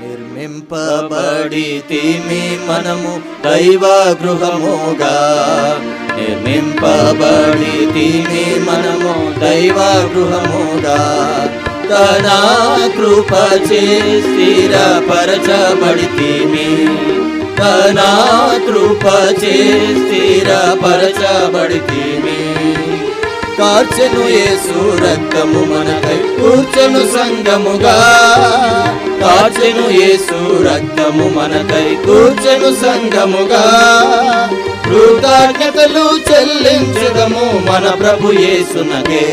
నిర్మింపబడి తీమి మనము దైవ గృహముగా నిర్మింపబడి తీమి మనము దైవ గృహముగా తన కృప చే స్థిరపరచబడి తీమి తన కృప చే స్థిరపరచబడి తీమి కార్చెను యేసు రక్తము మనకై కూర్చెను సంగముగా. మార్చెను యేసు రక్తము మనకై కూర్చెను సంగముగా కృతజ్ఞతలు చెల్లించదము మన ప్రభు యేసునకే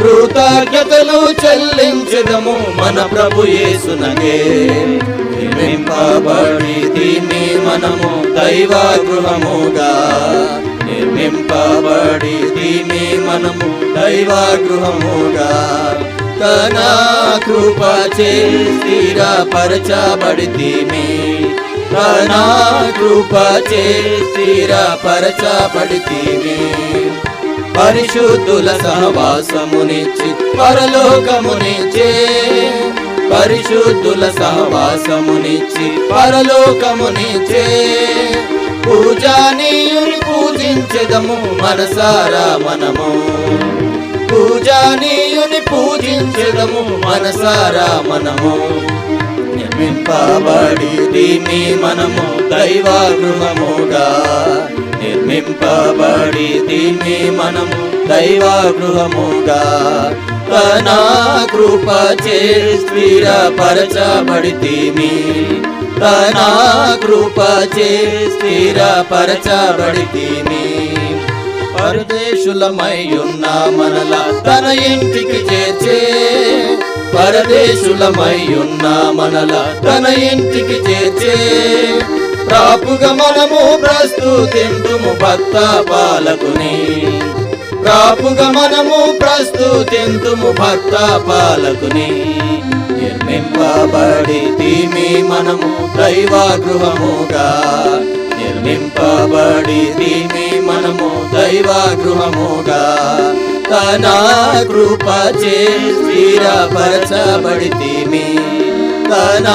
కృతజ్ఞతలు చెల్లించదము మన ప్రభు యేసునకే నిర్మింపబడి దీన్ని మనము దైవ గృహముగా నిర్మింపబడి దీన్ని మనము దైవ గృహముగా తన కృప చే దీమి తన కృప చే స్థిరపరచబడి దీమి పరిశుద్ధుల సహవాసమునిచ్చి పరలోకమునిచ్చే పరిశుద్ధుల సహవాసమునిచ్చి పరలోకమునిచ్చే పూజానీయుని పూజించదము మనసారా మనము. పూజానీయుని పూజించదము మనసారా మనము. నిర్మింపబడి మీ మనము దైవాగృహముగా. నిర్మింపబడి మీ మనము దైవాగృహముగా. తనా కృప చే స్థిరపరచబడి తీమి తన కృప చే స్థిరపరచబడి తీమి మనల తన ఇంటికి చేర్చే. పరదేశులమై ఉన్న మనల తన ఇంటికి చేర్చే. ప్రాపుగా మనము ప్రస్తుతింతుము భక్త పాలకుని ప్రాపుగా మనము ప్రస్తుతింతుము భక్త పాలకుని నిర్మింపబడి దీమి మనము దైవ గృహముగా నిర్మింపబడి మనము దైవ గృహముగా తన కృప చే తన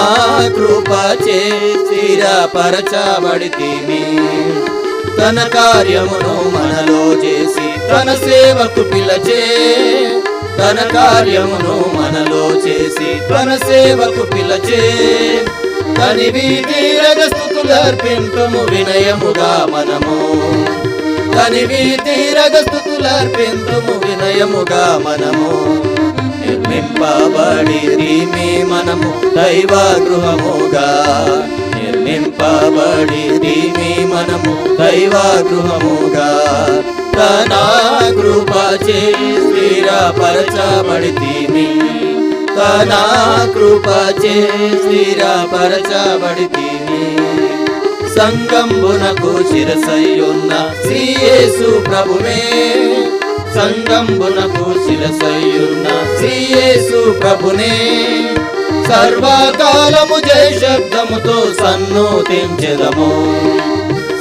కృప చే తన కార్యమును మనలో చేసి తన సేవకు పిలచే. తన కార్యమును మనలో చేసి తన సేవకు పిలచే. తని వీధి రగస్థుతులర్పింతుము వినయముగా మనము. తని వీధి వినయముగా మనము. నిర్మింపబడి దీమి మనము దైవ గృహముగా నిర్మింపబడి దీమి మనము దైవ గృహముగా తన కృప చే స్థిరపరచబడి దీమి తన కృప చే స్థిరపరచబడి సంగంబునకు శిరసయ్యున్న శ్రీయేసు ప్రభువే. సంగంబునకు శిరసయ్యున్న శ్రీయేసు ప్రభునే. సర్వకాలము జయ శబ్దముతో సన్నుతించెదము.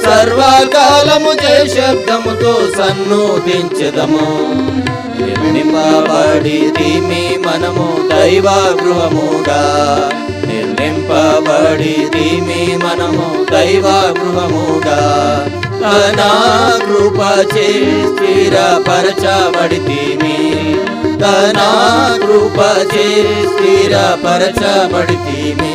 సర్వకాలము జయ శబ్దముతో సన్నుతించెదము నిర్మింపబడి మనము దైవ గృహముగా నిర్మింపబడి దీమి మనము దైవ గృహముగా తన కృప చే స్థిరపరచబడి దీమి. తన కృప చే దీమి.